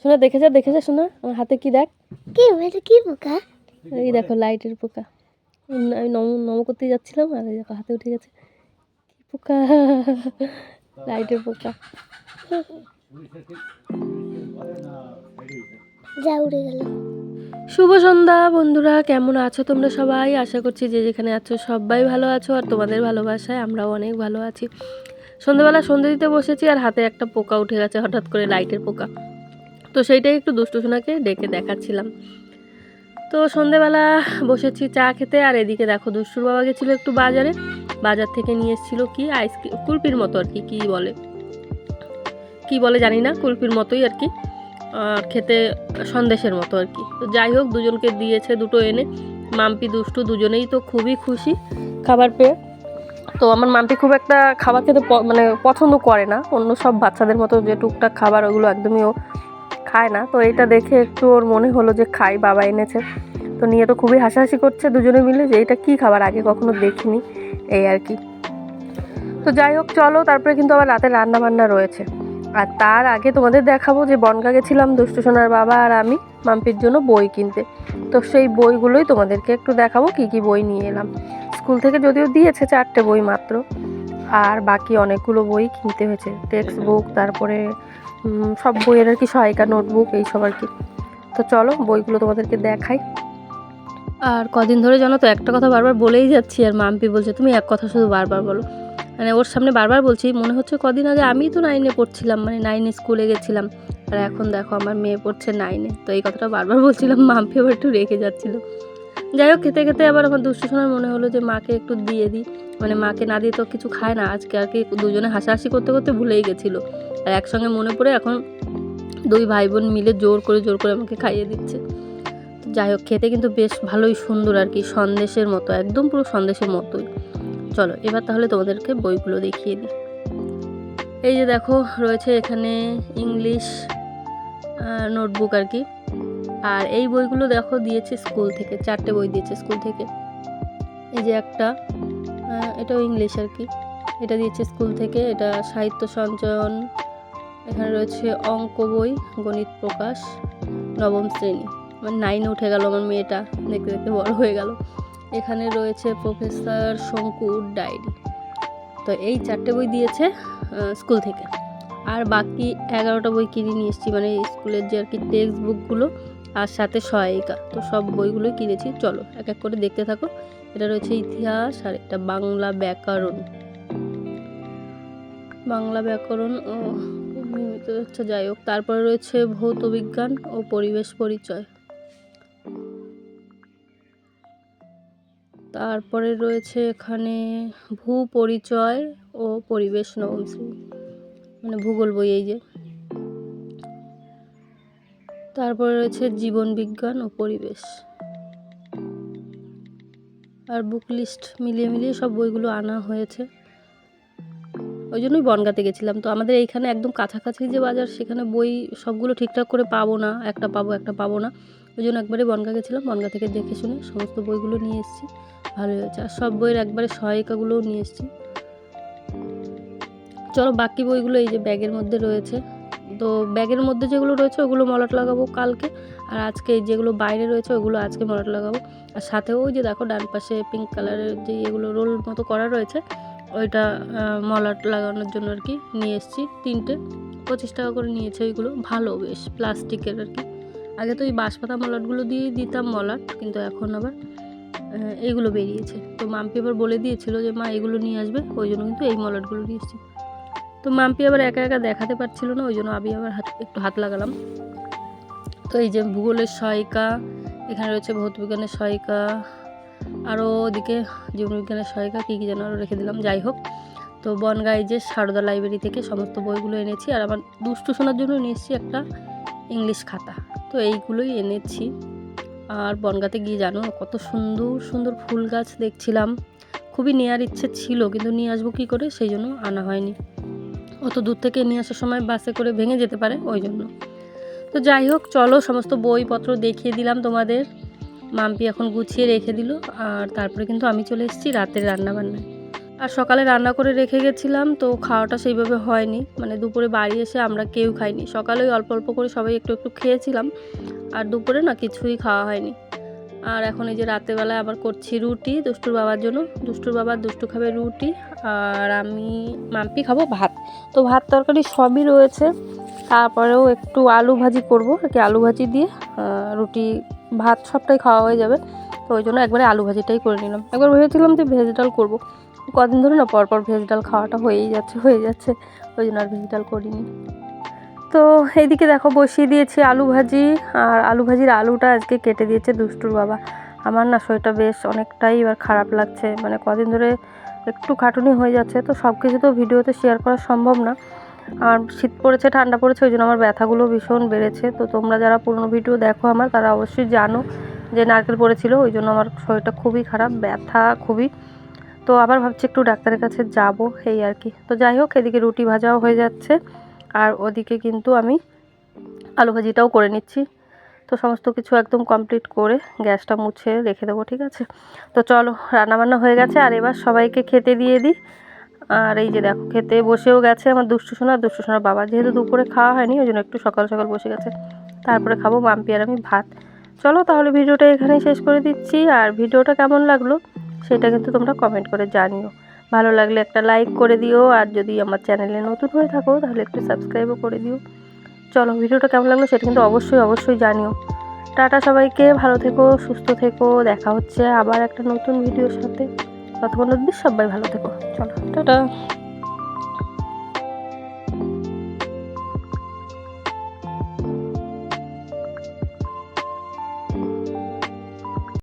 শোনা দেখেছে দেখেছে শোনা আমার হাতে কি দেখ? কি এটা কি পোকা? এই দেখো লাইটের পোকা। আমি নম নম করতে যাচ্ছিলাম আর এই দেখো হাতে উঠে গেছে। কি পোকা? লাইটের পোকা। যা উড়ে গেল। শুভ সন্ধ্যা বন্ধুরা কেমন আছো তোমরা সবাই? আশা করছি যে যেখানে আছো সবাই ভালো আছো আর তোমাদের ভালোবাসায় আমরাও অনেক ভালো আছি। সন্ধ্যেবেলা সন্ধ্যে দিতে বসেছি আর হাতে একটা পোকা উঠে গেছে হঠাৎ করে লাইটের পোকা। তো সেইটাই একটু দুষ্টু সোনাকে ডেকে দেখাচ্ছিলাম। তো সন্ধেবেলা বসেছি চা খেতে, আর এদিকে দেখো দুষ্টুর বাবা গেছিল একটু বাজারে। বাজার থেকে নিয়ে এসেছিল কি আইসক্রিম কুলপির মতো আর কি, কী বলে? কি বলে জানি না কুলপির মতোই আর কি। আর খেতে সন্দেশের মতো আর কি। তো যাই হোক, দুজনকে দিয়েছে দুটো এনে। মাম্পি দুষ্টু দুজনেই তো খুবই খুশি খাবার পেয়ে। তো আমার মাম্পি খুব একটা খাবার খেতে মানে পছন্দ করে না। অন্য সব বাচ্চাদের মতো যে টুকটাক খাবার, ওগুলো একদমই ও খায় না, তো এটা দেখে একটু ওর মনে হলো যে খাই, বাবা এনেছে। তো নিয়ে তো খুবই হাসাহাসি করছে দুজনে মিলে যে এটা কী খাবার, আগে কখনো দেখিনি, এই আর কি। তো যাই হোক, চলো, তারপরে কিন্তু আবার রাতে রান্না বান্না রয়েছে। আর তার আগে তোমাদের দেখাবো যে বনগা গেছিলাম, দুষ্টু সোনার বাবা আর আমি, মাম্পির জন্য বই কিনতে। তো সেই বইগুলোই তোমাদেরকে একটু দেখাবো, কি কি বই নিয়ে এলাম। স্কুল থেকে যদিও দিয়েছে চারটে বই মাত্র, আর বাকি অনেকগুলো বই কিনতে হয়েছে। টেক্সট বুক, তারপরে সব বইয়ের আর কি সহায়িকা, নোটবুক এইসব আর কি। তো চলো, বইগুলো তোমাদেরকে দেখাই। আর কদিন ধরে জানো তো, একটা কথা বারবার বলেই যাচ্ছি, আর মাম্পি বলছে, তুমি এক কথা শুধু বারবার বলো। মানে ওর সামনে বারবার বলছি, মনে হচ্ছে কদিন আগে আমি তো নাইনে পড়ছিলাম মানে নাইনে স্কুলে গেছিলাম। আর এখন দেখো, আমার মেয়ে পড়ছে নাইনে তো এই কথাটা বারবার বলছিলাম, মাম্পি আবার একটু রেখে যাচ্ছিল। যাই হোক, খেতে খেতে আবার আমার দুষ্টু সময় মনে হলো যে মাকে একটু দিয়ে দিই। মানে মাকে না দিয়ে তো কিছু খায় না। আজকে আর কি দুজনে হাসাহাসি করতে করতে ভুলেই গেছিল। আর একসঙ্গে মনে পড়ে এখন দুই ভাই বোন মিলে জোর করে জোর করে আমাকে খাইয়ে দিচ্ছে। যাই হোক, খেতে কিন্তু বেশ ভালোই সুন্দর আর কি, সন্দেশের মতো, একদম পুরো সন্দেশের মতোই। চলো, এবার তাহলে তোমাদেরকে বইগুলো দেখিয়ে দিই। এই যে দেখো, রয়েছে এখানে ইংলিশ নোটবুক আর কি। আর এই বইগুলো দেখো দিয়েছে স্কুল থেকে, চারটে বই দিয়েছে স্কুল থেকে। এই যে একটা এটাও ইংলিশ আর কি। এটা দিয়েছে স্কুল থেকে, এটা সাহিত্য সঞ্চয়ন, এখানে রয়েছে অঙ্ক বই, গণিত প্রকাশ, নবম শ্রেণি। আমার নাইনে উঠে গেল আমার মেয়েটা, দেখতে দেখতে বড় হয়ে গেল। এখানে রয়েছে প্রফেসর শঙ্কুর ডায়েরি। তো এই চারটে বই দিয়েছে স্কুল থেকে। আর বাকি এগারোটা বই কিনে নিয়ে এসেছি। মানে স্কুলের যে আর কি টেক্সট বুকগুলো আর সাথে সহায়িকা, তো সব বইগুলোই কিনেছি। চলো, এক এক করে দেখতে থাকো। এটা রয়েছে ইতিহাস আর একটা বাংলা ব্যাকরণ। বাংলা ব্যাকরণ, ও হচ্ছে যাই হোক। তারপরে রয়েছে ভৌত বিজ্ঞান ও পরিবেশ পরিচয়। তারপরে রয়েছে এখানে ভূ পরিচয় ও পরিবেশ নবম শ্রেণি ভূগোল বই এই যে। তারপরে রয়েছে জীবন বিজ্ঞান ও পরিবেশ। আর বুক লিস্ট মিলিয়ে মিলিয়ে সব বইগুলো আনা হয়েছে। ওই জন্যই বনগাতে গেছিলাম। তো আমাদের এইখানে একদম কাছাকাছি যে বাজার, সেখানে বই সবগুলো ঠিকঠাক করে পাবো না, একটা পাবো একটা পাবো না। ওই জন্য একবারে বনগা গেছিলাম। বনগা থেকে দেখে শুনে সমস্ত বইগুলো নিয়ে এসেছি। ভালো হয়েছে। আর সব বইয়ের একবারে সহায়িকাগুলোও নিয়ে এসেছি। চলো বাকি বইগুলো এই যে ব্যাগের মধ্যে রয়েছে। তো ব্যাগের মধ্যে যেগুলো রয়েছে ওগুলো মলাট লাগাবো কালকে। আর আজকে যেগুলো বাইরে রয়েছে ওগুলো আজকে মলাট লাগাবো। আর সাথে ওই যে দেখো ডান পাশে পিঙ্ক কালারের যে এগুলো রোল মতো করা রয়েছে, ওইটা মলাট লাগানোর জন্য আর কি নিয়ে এসেছি। তিনটে, পঁচিশ টাকা করে নিয়েছে ওইগুলো। ভালো বেশ, প্লাস্টিকের আর কি। আগে তো ওই বাঁশপাতা মলাটগুলো দিয়েই দিতাম মলাট, কিন্তু এখন আবার এইগুলো বেরিয়েছে। তো মাম্পি আবার বলে দিয়েছিল যে, মা, এগুলো নিয়ে আসবে। ওই জন্য কিন্তু এই মলাটগুলো নিয়ে এসেছি। তো মাম্পি আবার একা একা দেখাতে পারছিল না, ওই জন্য আমি আবার হাত একটু হাত লাগালাম। তো এই যে ভূগোলের সহায়িকা, এখানে রয়েছে ভৌতবিজ্ঞানের সহায়িকা, আরও ওদিকে জীবনবিজ্ঞানের সহায়িকা, কী কী যেন আরও রেখে দিলাম, যাই হোক। তো বনগাঁয় যে সারদা লাইব্রেরি থেকে সমস্ত বইগুলো এনেছি, আর আমার দুষ্টু শোনার জন্য নিয়ে এসেছি একটা ইংলিশ খাতা। তো এইগুলোই এনেছি। আর বনগাঁতে গিয়ে জানো, কত সুন্দর সুন্দর ফুল গাছ দেখছিলাম। খুবই নেওয়ার ইচ্ছে ছিল, কিন্তু নিয়ে আসব কী করে? সেই জন্য আনা হয়নি। অত দূর থেকে নিয়ে আসার সময় বাসে করে ভেঙে যেতে পারে ওই জন্য। তো যাই হোক, চলো সমস্ত বইপত্র দেখিয়ে দিলাম তোমাদের। মাম্পি এখন গুছিয়ে রেখে দিল আর তারপরে কিন্তু আমি চলে এসেছি রাতের রান্নাবান্নায়। আর সকালে রান্না করে রেখে গেছিলাম, তো খাওয়াটা সেইভাবে হয়নি। মানে দুপুরে বাড়ি এসে আমরা কেউ খাইনি। সকালে অল্প অল্প করে সবাই একটু একটু খেয়েছিলাম, আর দুপুরে না কিছুই খাওয়া হয়নি। আর এখন এই যে রাতেরবেলায় আবার করছি রুটি দুষ্টুর বাবার জন্য। দুষ্টুর বাবার দুষ্টু খাবে রুটি আর আমি মাম্পি খাব ভাত। তো ভাত তরকারি সবই রয়েছে। তারপরেও একটু আলু ভাজি করব। আর কি আলু ভাজি দিয়ে রুটি, ভাত সবটাই খাওয়া হয়ে যাবে। তো ওই জন্য একবারে আলু ভাজিটাই করে নিলাম। একবার ভেবেছিলাম যে ভেজ ডাল করব। কদিন ধরে না পরপর ভেজ ডাল খাওয়াটা হয়েই যাচ্ছে, হয়ে যাচ্ছে। ওই জন্য আর ভেজ ডাল করিনি। তো এইদিকে দেখো বসিয়ে দিয়েছি আলু ভাজি, আর আলু ভাজির আলুটা আজকে কেটে দিয়েছে দুষ্টুর বাবা। আমার না শরীরটা বেশ অনেকটাই এবার খারাপ লাগছে মানে কদিন ধরে একটু খাটুনি হয়ে যাচ্ছে, তো সব কিছু তো ভিডিওতে শেয়ার করা সম্ভব না। আর শীত পড়েছে, ঠান্ডা পড়েছে, ওই জন্য আমার ব্যথাগুলো ভীষণ বেড়েছে। তো তোমরা যারা পুরনো ভিডিও দেখো আমার, তারা অবশ্যই জানো যে নারকেল পড়েছিল, ওই জন্য আমার শরীরটা খুবই খারাপ, ব্যথা খুবই। তো আবার ভাবছি একটু ডাক্তারের কাছে যাব, এই আর কি। তো যাই হোক, এদিকে রুটি ভাজাও হয়ে যাচ্ছে। আর ওদিকে কিন্তু আমি আলু ভাজিটাও করে নিচ্ছি। তো সমস্ত কিছু একদম কমপ্লিট করে গ্যাসটা মুছে রেখে দেবো, ঠিক আছে? তো চলো, রান্নাবান্না হয়ে গেছে। আর এবার সবাইকে খেতে দিয়ে দিই। আর এই যে দেখো, খেতে বসেও গেছে আমার দুষ্টু সোনা, দুষ্টু সোনার বাবা। যেহেতু দুপুরে খাওয়া হয়নি, ওই জন্য একটু সকাল সকাল বসে গেছে। তারপরে খাব মাম্পি আর আমি ভাত। চলো, তাহলে ভিডিওটা এখানেই শেষ করে দিচ্ছি। আর ভিডিওটা কেমন লাগল, সেটা কিন্তু তোমরা কমেন্ট করে জানিও। ভালো লাগলে একটা লাইক করে দিও, আর যদি আমার চ্যানেলে নতুন হয়ে থাকো, তাহলে একটু সাবস্ক্রাইবও করে দিও। চলো, ভিডিওটা কেমন লাগল সেটা কিন্তু অবশ্যই অবশ্যই জানিও। টাটা সবাইকে, ভালো থেকো, সুস্থ থেকো, দেখা হচ্ছে আবার একটা নতুন ভিডিওর সাথে। ততক্ষণ অব্দি সবাই ভালো থেকো। চলো, টাটা।